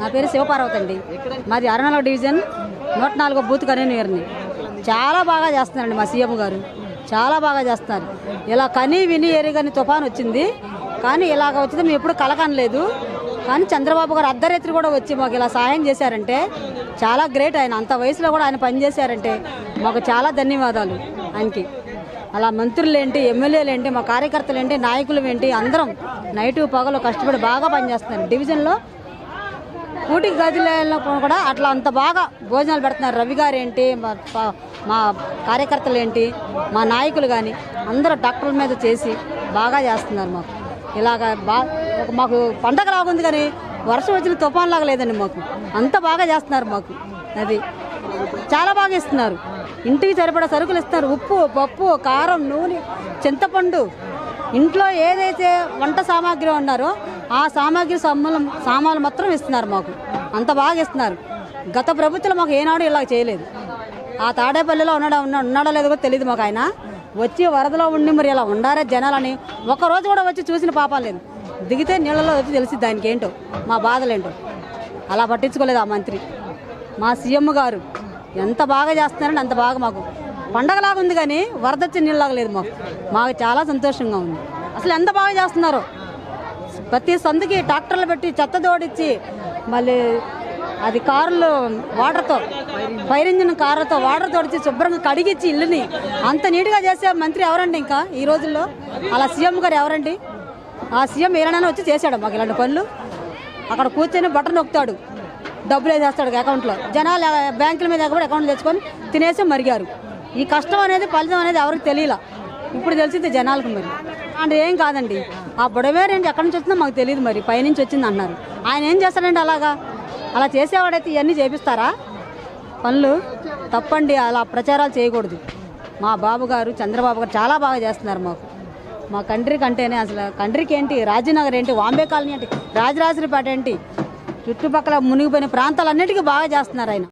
నా పేరు శివపార్వతి అండి. మాది అరణాల డివిజన్ నూట నాలుగో బూత్ కన్వీనర్ని. చాలా బాగా చేస్తున్నారండి మా సీఎం గారు. చాలా బాగా చేస్తున్నారు. ఇలా కనీ విని ఎరుగని తుఫాన్ వచ్చింది. కానీ ఇలాగ వచ్చింది మేము ఎప్పుడు కలకనలేదు కానీ చంద్రబాబు గారు అర్ధరాత్రి కూడా వచ్చి మాకు ఇలా సహాయం చేశారంటే చాలా గ్రేట్ ఆయన. అంత వయసులో కూడా ఆయన పనిచేశారంటే మాకు చాలా ధన్యవాదాలు ఆయనకి. అలా మంత్రులు ఏంటి ఎమ్మెల్యేలు ఏంటి మా కార్యకర్తలు ఏంటి నాయకులు ఏంటి అందరం నైటు పగలు కష్టపడి బాగా పనిచేస్తున్నారు. డివిజన్లో ఊటీ గదిలో కూడా అట్లా అంత బాగా భోజనాలు పెడుతున్నారు. రవి గారు ఏంటి మా మా కార్యకర్తలు ఏంటి మా నాయకులు కానీ అందరూ డాక్టర్ల మీద చేసి బాగా చేస్తున్నారు మాకు. ఇలాగ బా మాకు పండగ రాకుంది కానీ వర్షం వచ్చిన తుఫాన్లాగా లేదండి మాకు. అంత బాగా చేస్తున్నారు మాకు. అది చాలా బాగా ఇస్తున్నారు. ఇంటికి సరిపడా సరుకులు ఇస్తున్నారు. ఉప్పు పప్పు కారం నూనె చింతపండు. ఇంట్లో ఏదైతే వంట సామాగ్రి ఉన్నారో ఆ సామాగ్రి సమ్మలం సామాన్లు మాత్రం ఇస్తున్నారు మాకు. అంత బాగా ఇస్తున్నారు. గత ప్రభుత్వం మాకు ఏనాడు ఇలా చేయలేదు. ఆ తాడేపల్లిలో ఉన్నాడా ఉన్నా ఉన్నాడో లేదో కూడా తెలియదు మాకు ఆయన. వచ్చి వరదలో ఉండి మరి ఇలా ఉండారే జనాలని ఒక్కరోజు కూడా వచ్చి చూసిన పాపం లేదు. దిగితే నీళ్ళలో వచ్చి తెలిసి దానికి ఏంటో మా బాధలేంటో. అలా పట్టించుకోలేదు ఆ మంత్రి. మా సీఎం గారు ఎంత బాగా చేస్తున్నారంటే అంత బాగా మాకు. పండగలాగా ఉంది కానీ వరద వచ్చే నీళ్ళలాగా లేదు మాకు. మాకు చాలా సంతోషంగా ఉంది. అసలు ఎంత బాగా చేస్తున్నారో ప్రతి సందుకి ట్రాక్టర్లు పెట్టి చెత్త తోడిచ్చి మళ్ళీ అది కారులు వాటర్తో ఫైర్ ఇంజిన్ కారుతో వాటర్ తోడిచి శుభ్రంగా కడిగిచ్చి ఇల్లుని అంత నీట్గా చేసే మంత్రి ఎవరండి ఇంకా ఈ రోజుల్లో? అలా సీఎం గారు ఎవరండి? ఆ సీఎం ఏమైనా వచ్చి చేశాడు మాకు ఇలాంటి పనులు. అక్కడ కూర్చొని బటన్ నొక్కుతాడు. డబ్బులు వేసేస్తాడు అకౌంట్లో? జనాలు బ్యాంకుల మీద కూడా అకౌంట్ తెచ్చుకొని తినేసి మరిగారు. ఈ కష్టం అనేది ఫలితం అనేది ఎవరికి తెలియలా? ఇప్పుడు తెలిసింది జనాలకు మరి. అంటే ఏం కాదండి. ఆ బుడవేరు ఏంటి ఎక్కడి నుంచి వచ్చిందో మాకు తెలియదు మరి. పైనుంచి వచ్చింది అన్నారు ఆయన ఏం చేస్తాడండి అలాగా? అలా చేసేవాడైతే ఇవన్నీ చేపిస్తారా? పనులు? తప్పండి అలా ప్రచారాలు చేయకూడదు. మా బాబు గారు చంద్రబాబు గారు చాలా బాగా చేస్తున్నారు మాకు. మా కంట్రీ కంటేనే అసలు కంట్రీకి ఏంటి రాజీనగర్ ఏంటి వాంబే కాలనీ ఏంటి రాజరాజరిపేట ఏంటి చుట్టుపక్కల మునిగిపోయిన ప్రాంతాలన్నిటికీ బాగా చేస్తున్నారు ఆయన.